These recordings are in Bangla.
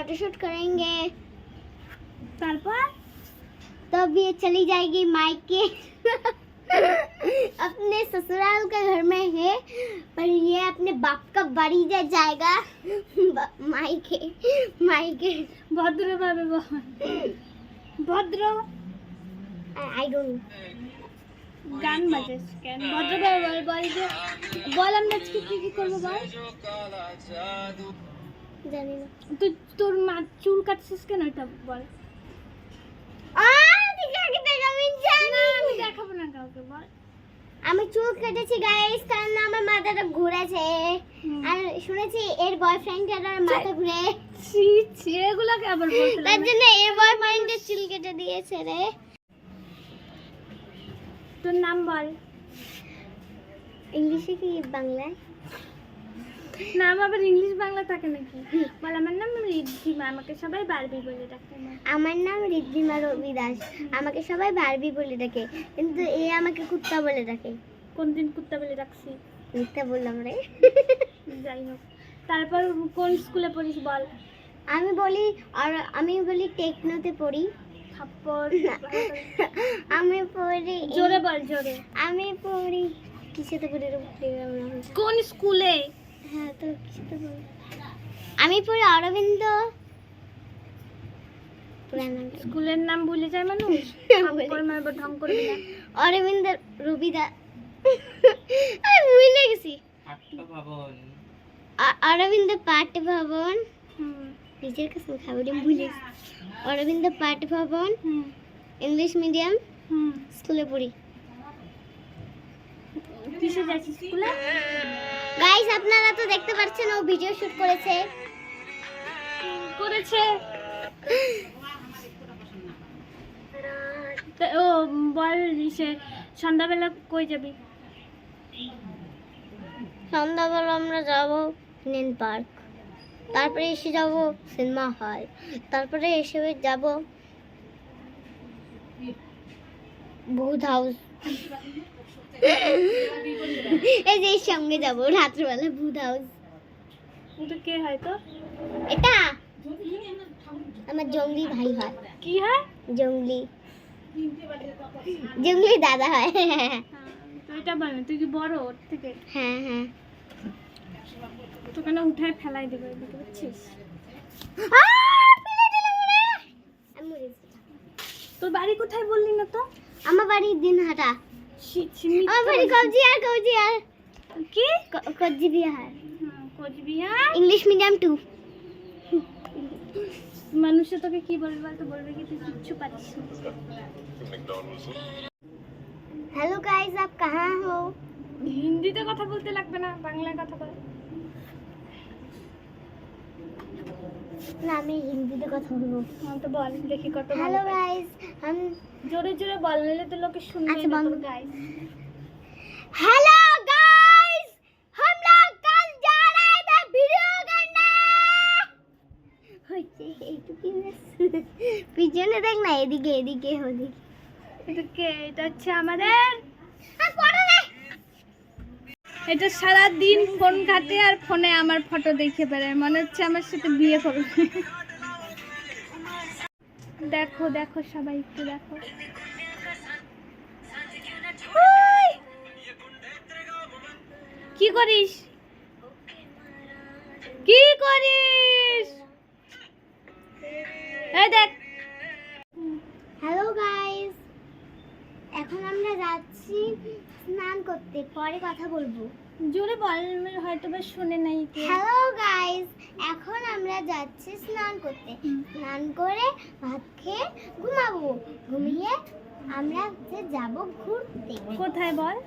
फोटोशूट करेंगे তারপর तब ये चली जाएगी मायके अपने ससुराल के घर में है पर ये अपने बाप का बाड़ी जा जाएगा ब- मायके मायके ভদ্রভাবে বল ভদ্র आई डोंट গান বাজাস কেন ভদ্রভাবে বল বল যে বল আমরা আজকে কি কি করবো বল জানি না। তুই তোর মা চুল কাটছিস কেন এটা বল। আমি দেখাবো না কাউকে বল। আমি চুল কেটেছি গাইস কারণ আমার মাথাটা ঘুরেছে। আর শুনেছি এর বয়ফ্রেন্ডের মাথা ঘুরে। ছি ছি এগুলোকে আবার বলতে তার। জন্য এর বয়ফ্রেন্ডের চুল কেটে দিয়েছে রে। তোর নাম বল। ইংলিশে কি বাংলায়? নাম আবার ইংলিশ বাংলা থাকে নাকি? বল আমার নাম রিদ্ধিমা আমাকে সবাই বারবি বলে ডাকে আমার নাম ঋদ্ধিমা রবি দাস আমাকে সবাই বারবি বলে ডাকে কিন্তু এ আমাকে কুত্তা বলে ডাকে। কোন দিন কুত্তা বলে ডাকছি? মিথ্যা বললাম রে। যাই হোক তারপর কোন স্কুলে পড়িস বল? আমি বলি আর আমি বলি টেকনোতে পড়ি। থাপ্পড় আমি পড়ি জোরে বল জোরে। আমি পড়ি কিসেতে পড়ি কোন স্কুলে? আমি পড়ি অরবিন্দ স্কুলের নাম ভুলে যায় মানুষ? ঢং করবি না। অরবিন্দ রবিদা আমি ভুলে গেছি। অরবিন্দ পাঠ ভবন হুম। নিজের কাছে খাবার ভুলে গেছি। অরবিন্দ পাঠ ভবন হুম। ইংলিশ মিডিয়াম হুম। স্কুলে পড়ি। কিসে যাচ্ছিস স্কুলে? গাইস আপনারা তো দেখতে পাচ্ছেন ও ভিডিও শুট করেছে। করেছে। ও বল সে সন্ধ্যাবেলা কই যাবি? সন্ধ্যাবেলা আমরা যাব নেন পার্ক তারপরে এসে যাব সিনেমা হল তারপরে এসে যাব ভূত হাউস এই যে সঙ্গে যাব রাত্রিবেলা ভূত হাউস তো কে হয় তো? এটা আমার জঙ্গলি ভাই হয়। কি হয়? জঙ্গলি। জঙ্গলি দাদা হয়। হ্যাঁ, তো এটা বল তুই কি বড় ওর থেকে? হ্যাঁ হ্যাঁ। তোকে না উঠায় ফেলাই দেবে মরে গেছি। তোর বাড়ি কোথায় বললি না তো? আমার বাড়ি দিনহাটা। হ্যাঁ, ইংলিশ মিডিয়াম টু। মানুষে তোকে কি বলবে বলতো? বলবে কি তুই কিচ্ছু পাচ্ছিস হ্যালো গাইস আপ কাহা হো? হিন্দিতে কথা বলতে লাগবে না বাংলায় কথা বল। না আমি হিন্দিতে কথা বলব। হ্যাঁ, তো বল দেখি কত হ্যালো গাইস পারিস। गाइस हम জোরে জোরে বল নাহলে তো লোকে শুনবে আচ্ছা, না বন্ধ। তোর গায়ে हेलो गाइस हम लोग कल जा रहे थे वीडियो करने হচ্ছে এইটুকু পিছনে দেখ না এদিকে এদিকে ওদিকে এটা কে এটা হচ্ছে আমাদের আর পড়ো না এটা সারা দিন ফোন ঘাটে আর ফোনে আমার ফটো দেখে বেড়ায় মনে হচ্ছে আমার সাথে বিয়ে করবে দেখো দেখো সবাই একটু দেখো! কি করিস? কি করিস? এই দেখ। হ্যালো গাইস এখন আমরা যাচ্ছি স্নান করতে পরে কথা বলব। জোরে বল হয়তো বা শুনে নাই হ্যালো গাইস এখন আমরা যাচ্ছি স্নান করতে। স্নান করে ভাত খেয়ে ঘুমাবো। ঘুমিয়ে আমরা যে যাব ঘুরতে। কোথায় বল?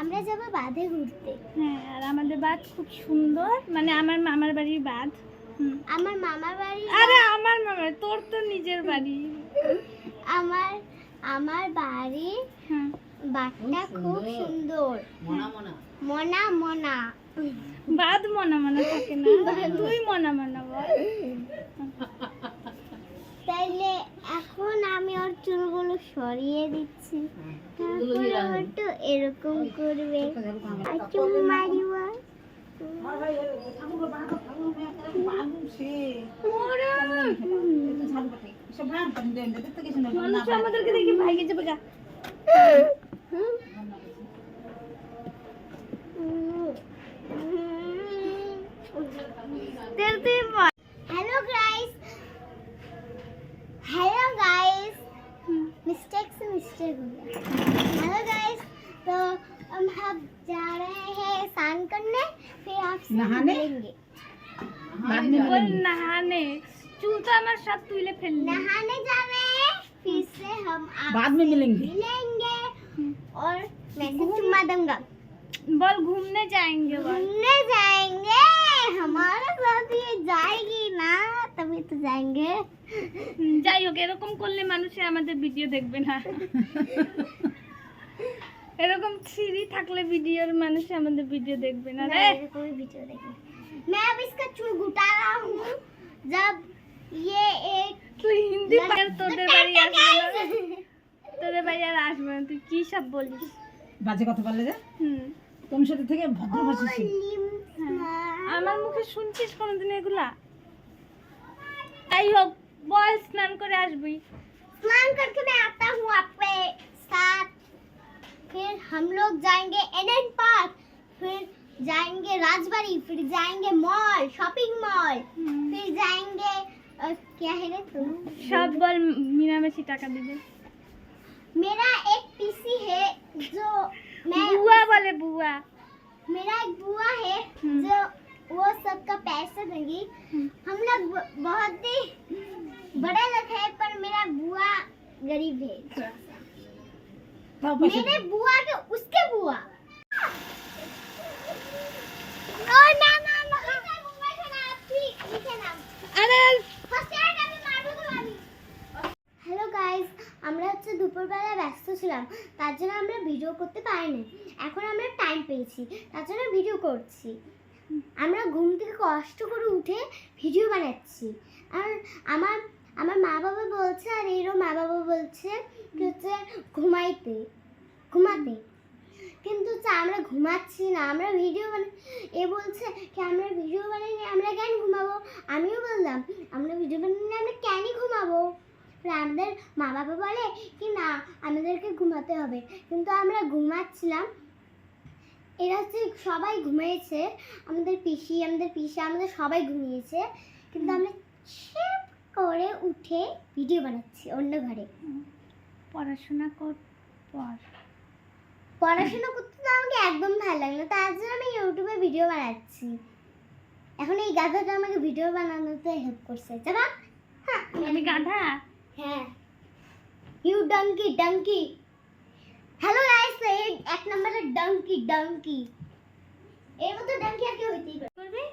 আমরা যাব বাঁধে ঘুরতে। হ্যাঁ আর আমাদের বাদ খুব সুন্দর। মানে আমার মামার বাড়ির বাদ হুম। আমার মামার বাড়ি আরে আমার মামার তোর তো নিজের বাড়ি। আমার আমার বাড়ি হ্যাঁ বাটটা খুব সুন্দর। মনা মনা। বাদ মনা মনা থাকে না। তুই মনা। মনা বল। তাইলে এখন আমি ওর চুলগুলো সরিয়ে দিচ্ছি। তারপরে হয়তো এরকম করবে। আর চুল মারিব মানুষ hello guys hello guys mistake से मिस्टेक हो गया हेलो गाइस तो हम हम जा रहे हैं स्नान करने फिर आप नहाने नहाने। বল নাহানে চুল তো আমার সব তুলে ফেললি नहाने जा रहे हैं फिर से हम आपसे बाद में मिलेंगे मिलेंगे और मैं चुम्मा दूंगा বল ঘুমনে जाएंगे বল घूमने जाएंगे हमारे साथ ये जाएगी ना तभी तो जाएंगे হুম, যাই হোক এরকম করলে মানুষে আমাদের ভিডিও দেখবে না এরকম ছিঁড়ি থাকলে ভিডিওর মানুষে আমাদের ভিডিও দেখবে না রে मैं कोई वीडियो देखी मैं अब इसका चूल घुटा रहा हूँ जब ये एक তুই হিন্দি পার তোদের বাড়ি আসবে না তোদের বাড়ি আর আসবে না তুই কি সব বলিস বাজে কথা বললে যে হুম তোমার সাথে থেকে ভদ্র ভাষা ছিল আমার মুখে শুনছিস কোনোদিন এগুলা যাই হোক বল স্নান করে আসবি स्नान करके मैं आता हूँ आपके साथ फिर हम लोग जाएंगे एडन पार्क फिर जाएंगे राजबाड़ी फिर जाएंगे मॉल शॉपिंग मॉल फिर जाएंगे अ, क्या है रे तुम সব বল মিনামেশি টাকা দিবে मेरा एक पीसी है जो मैं বুয়া বলে বুয়া मेरा एक बुआ है हम्म। जो वो सबका पैसा देंगी हम लोग ब- बहुत ही बड़े लोग हैं पर मेरा बुआ गरीब है थोड़ा सा তাও পয়সা मेरे बुआ के उसके बुआ ओ ना ना ना मुंबई से ना ठीक नीचे ना আরে ফার্স্ট আমরা হচ্ছে দুপুরবেলা ব্যস্ত ছিলাম, তার জন্য আমরা ভিডিও করতে পারিনি। এখন আমরা টাইম পেয়েছি, তার জন্য ভিডিও করছি। আমরা ঘুম থেকে কষ্ট করে উঠে ভিডিও বানাচ্ছি। আর আমার আমার মা বাবা বলছে, আর এরও মা বাবা বলছে হচ্ছে ঘুমাইতে, ঘুমাতে। কিন্তু আমরা ঘুমাচ্ছি না, আমরা ভিডিও বানাই, এ বলছে কি, আমরা ভিডিও বানাইনি, আমরা কেন ঘুমাবো? আমিও বললাম, আমরা ভিডিও বানাইনি, আমরা কেনই ঘুমাবো? আমাদের মা বাবা বলে কি না আমাদেরকে ঘুমাতে হবে। কিন্তু আমরা ঘুমাচ্ছিলাম। এরা হচ্ছে সবাই ঘুমিয়েছে। আমাদের পিসি আমাদের পিসা আমাদের সবাই ঘুমিয়েছে। কিন্তু আমরা ছেপ করে উঠে ভিডিও বানাচ্ছি অন্য ঘরে। পড়াশোনা কর পর পড়াশোনা করতে তো আমাকে একদম ভালো লাগে না। তার জন্য আমি ইউটিউবে ভিডিও বানাচ্ছি। এখন এই গাধাটা আমাকে ভিডিও বানানোতে হেল্প করছে। যাবা? হ্যাঁ। আমি গাধা? হ্যাঁ you donkey donkey hello guys ये एक नंबर है डंकी डंकी ये मतलब डंकी आके होती है করবি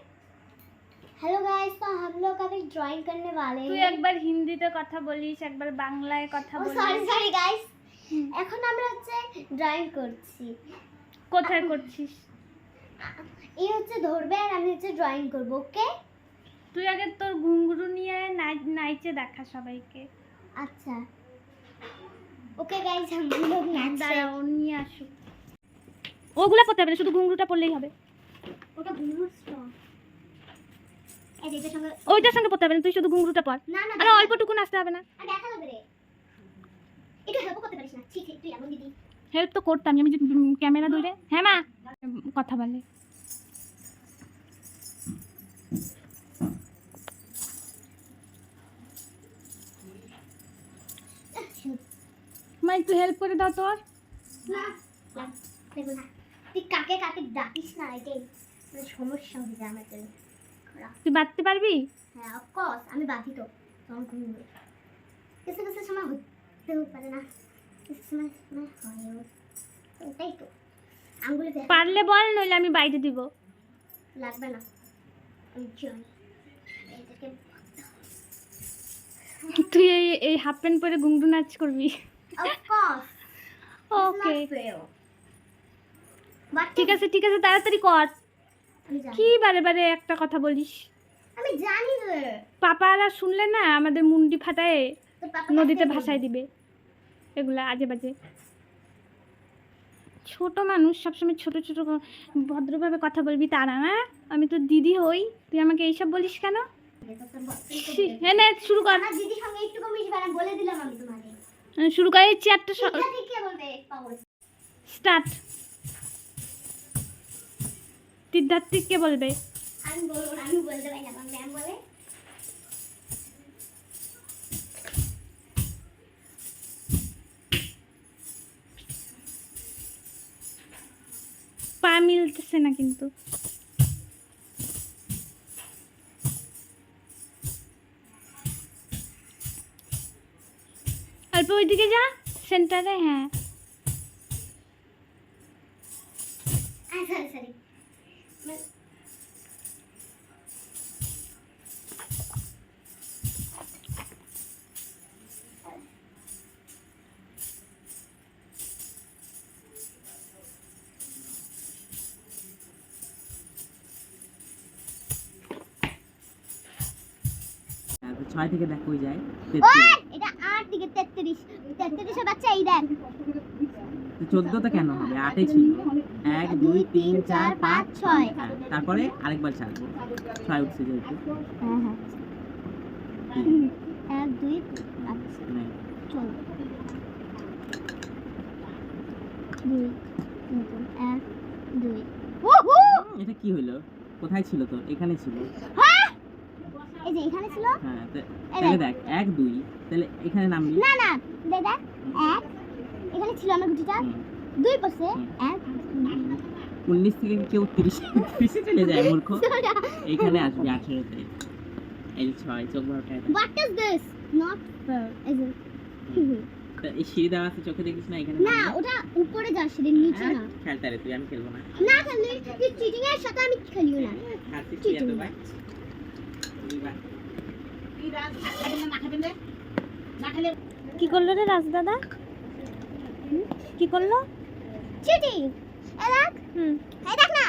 हेलो गाइस तो हम लोग अभी ड्राइंग करने वाले তুই हैं একবার হিন্দিতে কথা বলিস একবার বাংলায় কথা ও সরি বলিস সরি গাইস হুম। এখন আমরা হচ্ছে ড্রয়িং করছি কোথায় করছিস এই হচ্ছে ধরবে আর আমি হচ্ছে ড্রয়িং করব ওকে তুই আগে তোর ঘুঙ্গুরু নিয়ে নাচ- নাইচে দেখা সবাইকে আচ্ছা। ওকে গাইস আমি লোক আচ্ছা। নিয়ে ওগুলা পড়তে হবে না শুধু ঘুঙরুটা পড়লেই হবে। ওটা ওইটার সঙ্গে পড়তে হবে না তুই শুধু ঘুঙরুটা পর না অল্পটুকু নাচতে হবে না। হেল্প তো করতাম আমি ক্যামেরা ধরে হ্যাঁ মা। কথা বলে। একটু হেল্প করে দাও তোর। তুই কাকে কাকে ডাকিস না এটাই মানে সমস্যা হয়ে যায় আমার জন্য। তুই বাঁধতে পারবি? হ্যাঁ অফকোর্স আমি বাঁধি তো। তখন কিছু কিছু সময় হতেও পারে না। কিছু সময় সময় হয়ও। ওটাই তো। আঙ্গুলে পারলে বল নইলে আমি বাইরে দিব। লাগবে না। আমি জানি তুই এই এই হাফ প্যান্ট পরে ঘুংরু নাচ করবি। বাট ঠিক আছে ঠিক আছে তাড়াতাড়ি কর। কি বারে বারে একটা কথা বলিস? আমি জানি রে। পাপারা শুনলে না আমাদের মুন্ডি ফাটায় নদীতে ভাসায় দিবে। এগুলা আজে বাজে। ছোট মানুষ সবসময় ছোট ছোট ভদ্রভাবে কথা বলবি তারা না আমি তো দিদি হই। তুই আমাকে এইসব বলিস কেন? হ্যাঁ নে, শুরু কর। দিদির সঙ্গে একটু বলে দিলাম আমি শুরু করে চেয়ারটা সিদ্ধা ঠিক কে বলবে পাগল স্টার্ট সিদ্ধার্থিককে বলবে? আমি বলব আমি বলতে পারি না ম্যাম বলে। পা মিলতেছে না কিন্তু। অল্প ওইদিকে যা সেন্টারে হ্যাঁ সরি সরি তারপর ছয় থেকে দেখ কই যায় ওই এটা তেত্রিশ তেত্রিশের বাচ্চা এই দেখ। চোদ্দ কেন হবে? আটে ছিল। এক দুই তিন চার পাঁচ ছয়। হ্যাঁ তারপরে আরেকবার ছয় উঠছে যেহেতু। হ্যাঁ হ্যাঁ। এক দুই চল দুই এক দুই। এটা কি হলো কোথায় ছিল তো এখানে ছিল। হ্যাঁ এই যে এখানে ছিল হ্যাঁ তাহলে দেখ। দেখ এক দুই। তাহলে এখানে নামবি না না দে দেখ এক এখানে ছিল আমার গুটিটা। দুই পাশে হুম। এক উনিশ থেকে কেউ তিরিশ তিরিশে চলে যায় মূর্খ। এইখানে আসবি আঠেরোতে এই যে ছয় চোখ ভরটা what is this not fair এই যে। তা এই সিঁড়ি দেওয়া আছে চোখে দেখিস না এখানে না? ওটা উপরে যাচ্ছে রে নিচে না। খেলতে রে তুই আমি খেলব না। না খেললে তুই চিটিং এর সাথে আমি খেলিও না। ঠিক তুই এত। ভাই। কি করল রে রাজ দাদা? কি করল? চিটিং এ দেখ হুম। এই দেখ না।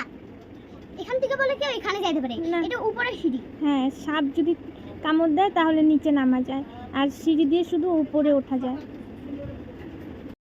এখান থেকে বলে কেউ এখানে যাইতে পারে? না। এটা উপরে সিঁড়ি। হ্যাঁ সাপ যদি কামড় দেয় তাহলে নিচে নামা যায়। আর সিঁড়ি দিয়ে শুধু উপরে ওঠা যায়।